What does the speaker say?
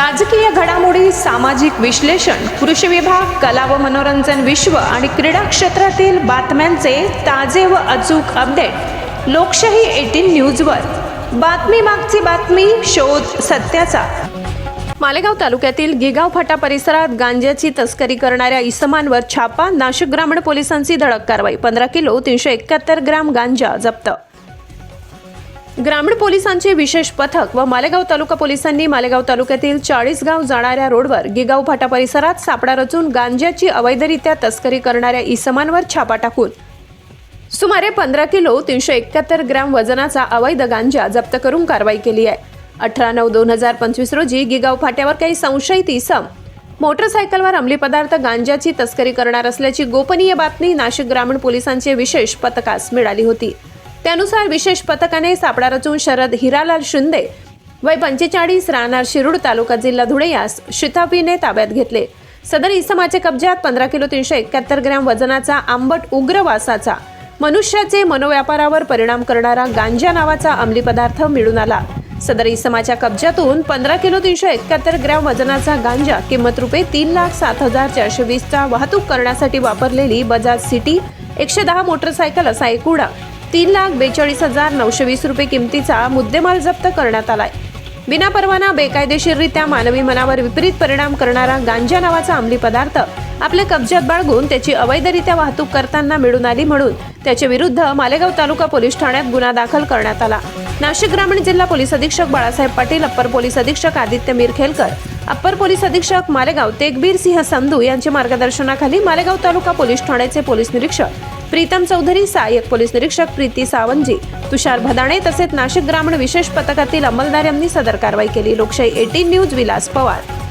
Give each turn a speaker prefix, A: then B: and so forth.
A: राजकीय घडामोडी सामाजिक विश्लेषण कृषी विभाग कला व मनोरंजन विश्व आणि क्रीडा क्षेत्रातील बातम्यांचे ताजे व अचूक अपडेट लोकशाही एटीन न्यूजवर. बातमी मागची बातमी शोध सत्याचा. मालेगाव तालुक्यातील गिगाव फाटा परिसरात गांजाची तस्करी करणाऱ्या इसमांवर छापा नाशिक ग्रामीण पोलिसांची धडक कारवाई पंधरा किलो तीनशे एकाहत्तर ग्राम गांजा जप्त. ग्रामीण पोलिसांचे विशेष पथक व मालेगाव तालुका पोलिसांनी मालेगाव तालुक्यातील चाळीसगाव जाणाऱ्या रोडवर गिगाव फाटा परिसरात सापळा रचून गांज्याची अवैधरित्या तस्करी करणाऱ्या इसमांवर छापा टाकून. सुमारे पंधरा किलो तीनशे एकाहत्तर ग्रॅम वजनाचा अवैध गांजा जप्त करून कारवाई केली आहे. अठरा नऊ दोन हजार पंचवीस रोजी गिगाव फाट्यावर काही संशयित इसम मोटरसायकलवर अंमली पदार्थ गांजाची तस्करी करणार असल्याची गोपनीय बातमी नाशिक ग्रामीण पोलिसांचे विशेष पथकास मिळाली होती. त्यानुसार विशेष पथकाने सापळा रचून शरद हिरालाल शिंदे वय पंचेचाळीस राहणार शिरूड तालुका जिल्हा धुळे यास शिताफीने ताब्यात घेतले. सदर इसमाच्या कब्जात पंधरा किलो तीनशे एकाहत्तर ग्रॅम वजनाचा आंबट उग्र वासाचा. मनुष्याचे मनोव्यापारावर परिणाम करणारा गांजा नावाचा अंमली पदार्थ मिळून आला. सदर इसमाच्या कब्जातून पंधरा किलो तीनशे एकाहत्तर ग्रॅम वजनाचा गांजा किंमत रुपये तीन लाख सात हजार चारशे वीसचा वाहतूक करण्यासाठी वापरलेली बजाज सिटी एकशे दहा मोटरसायकल असा एकूडा तीन लाख बेचाळीस हजार नऊशे वीस रुपये किमतीचा मुद्देमाल जप्त करण्यात आलाय. बिना परवाना बेकायदेशीररित्या मानवी मनावर विपरीत परिणाम करणारा गांजा नावाचा अंमली पदार्थ आपल्या कब्जात बाळगून त्याची अवैधरित्या वाहतूक करताना मिळून आली म्हणून त्याच्या विरुद्ध मालेगाव तालुका पोलीस ठाण्यात गुन्हा दाखल करण्यात आला. नाशिक ग्रामीण जिल्हा पोलीस अधीक्षक बाळासाहेब पाटील अप्पर पोलीस अधीक्षक आदित्य मिरखेलकर अप्पर पोलीस अधीक्षक मालेगाव तेगबीर सिंह संधू यांच्या मार्गदर्शनाखाली मालेगाव तालुका पोलीस ठाण्याचे पोलीस निरीक्षक प्रीतम चौधरी सहाय्यक पोलीस निरीक्षक प्रीती सावंतजी तुषार भदाणे तसेच नाशिक ग्रामीण विशेष पथकातील अंमलदार यांनी सदर कारवाई केली. लोकशाही एटीन न्यूज विलास पवार.